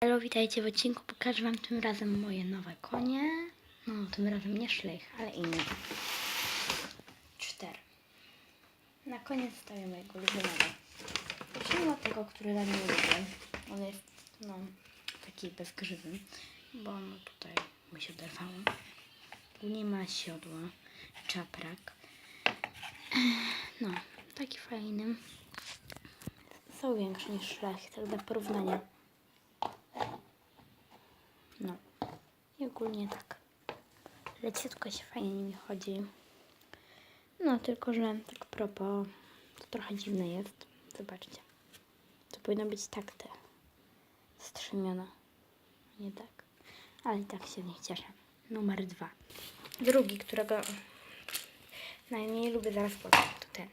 Halo, witajcie w odcinku. Pokażę Wam tym razem moje nowe konie. No, tym razem nie szlych, ale inne. Cztery. Na koniec stawiam mojego ulubionego. Zacznijmy od tego, który dla mnie lubię. On jest, no, taki bezgrzywny, bo no tutaj mu się oderwało. Tu nie ma siodła, czaprak. No, taki fajny. Są większe niż szlachy, tak dla porównania. No. I ogólnie tak. Leciutko się fajnie nimi chodzi. No, tylko że tak propos, to trochę dziwne jest. Zobaczcie. To powinno być tak te strzemiona. Nie tak. Ale i tak się w nich cieszę. Numer dwa. Drugi, którego najmniej lubię zaraz potem, to ten.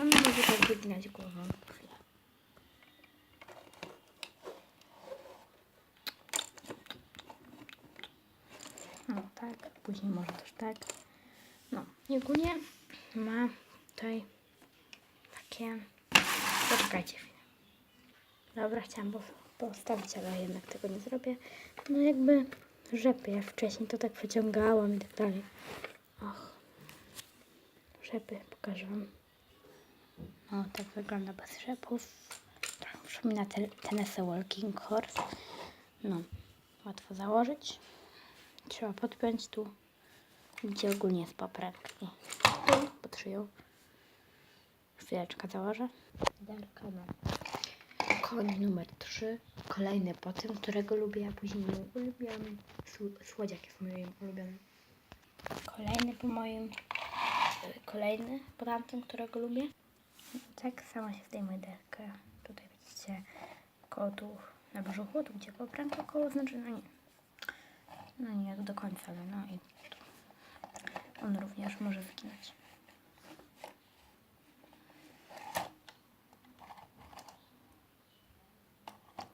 On może tak wyginać głową. Chwilę. No tak, później może też tak. No i ogólnie ma tutaj takie... Poczekajcie chwilę. Dobra, chciałam pos- postawić, ale jednak tego nie zrobię. No jakby rzepy, jak wcześniej to tak przeciągałam i tak dalej. Och. Rzepy, pokażę wam. No tak wygląda bez rzepów. Trochę przypomina te, Tennessee Walking Horse. No, łatwo założyć. Trzeba podpiąć tu, gdzie ogólnie jest poprawka. I tu pod szyją. Chwileczkę założę. Darka na koń numer 3. Kolejny po tym, którego lubię, a później ulubiony. Sł- Słodziak jest moim ulubionym. Kolejny po moim. y, Kolejny po tamtym, którego lubię. Tak samo się zdejmuje derkę. Tutaj widzicie koło na brzuchu, tu gdzie popranka koło znaczy, no nie. No nie do końca, ale no i tu. On również może wyginać.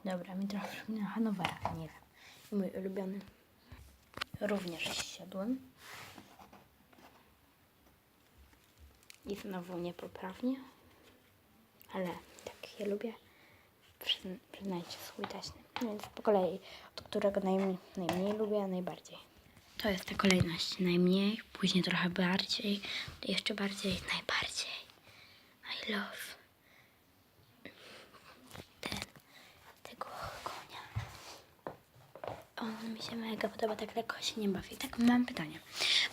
Dobra, mi trochę przypomina Hanowera, nie wiem. Mój ulubiony. Również siadłem. I znowu niepoprawnie. Ale tak je lubię. Przyzn- przyznajcie swój taśny. Więc po kolei, od którego najmniej, najmniej lubię, a najbardziej. To jest ta kolejność. Najmniej, później trochę bardziej, jeszcze bardziej, najbardziej. I love. Ten, tego konia. On mi się mega podoba, tak lekko się nie bawi. Tak, mam pytanie.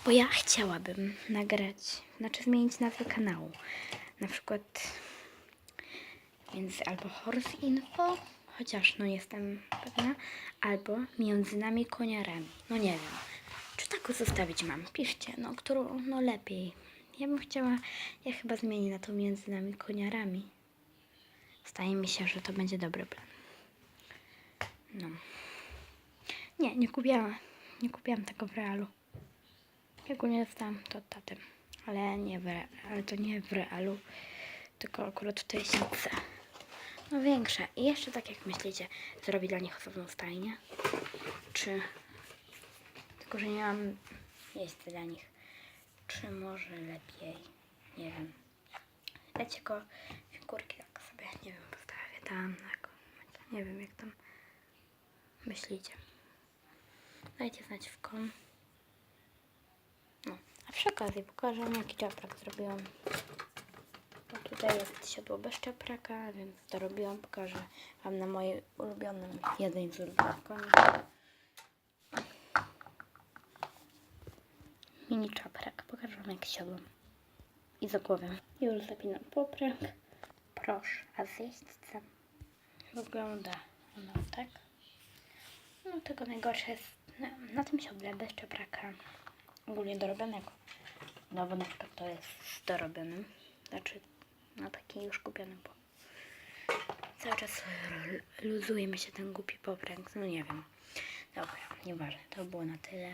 Bo ja chciałabym nagrać, znaczy zmienić nazwę kanału. Na przykład więc albo Horse Info, chociaż no jestem pewna, albo Między nami koniarami. No nie wiem. Czy tak zostawić mam? Piszcie, no którą, no lepiej. Ja bym chciała, ja chyba zmienię na to Między nami koniarami. Zdaje mi się, że to będzie dobry plan. No. Nie, nie kupiłam, nie kupiłam tego w realu. Ja ogólnie dostałam to od taty, ale nie w ale to nie w realu, tylko akurat tej siatce. No większe. I jeszcze tak jak myślicie, zrobić dla nich osobną stajnię? Czy... Tylko, że nie mam miejsca dla nich. Czy może lepiej? Nie wiem. Dajcie go figurki tak sobie, nie wiem, postawię tam. Tak, nie wiem jak tam myślicie. Dajcie znać w kom. No, a przy okazji pokażę jaki czaprak zrobiłam. Tutaj jest siodło bez czapraka, więc to robiłam. Pokażę Wam na mojej ulubionym, jednej z ulubionych koni. Mini czaprak. Pokażę Wam jak siodłam. I za głowę. Już zapinam poprak. Proszę, a z jeźdźcem wygląda ono tak. No tego najgorsze jest na, na tym siodle bez czapraka. Ogólnie dorobionego. No bo na przykład to jest z dorobionym. Znaczy, no taki już kupiony, bo cały czas luzuje mi się ten głupi popręg. No nie wiem. Dobra, nieważne. To było na tyle.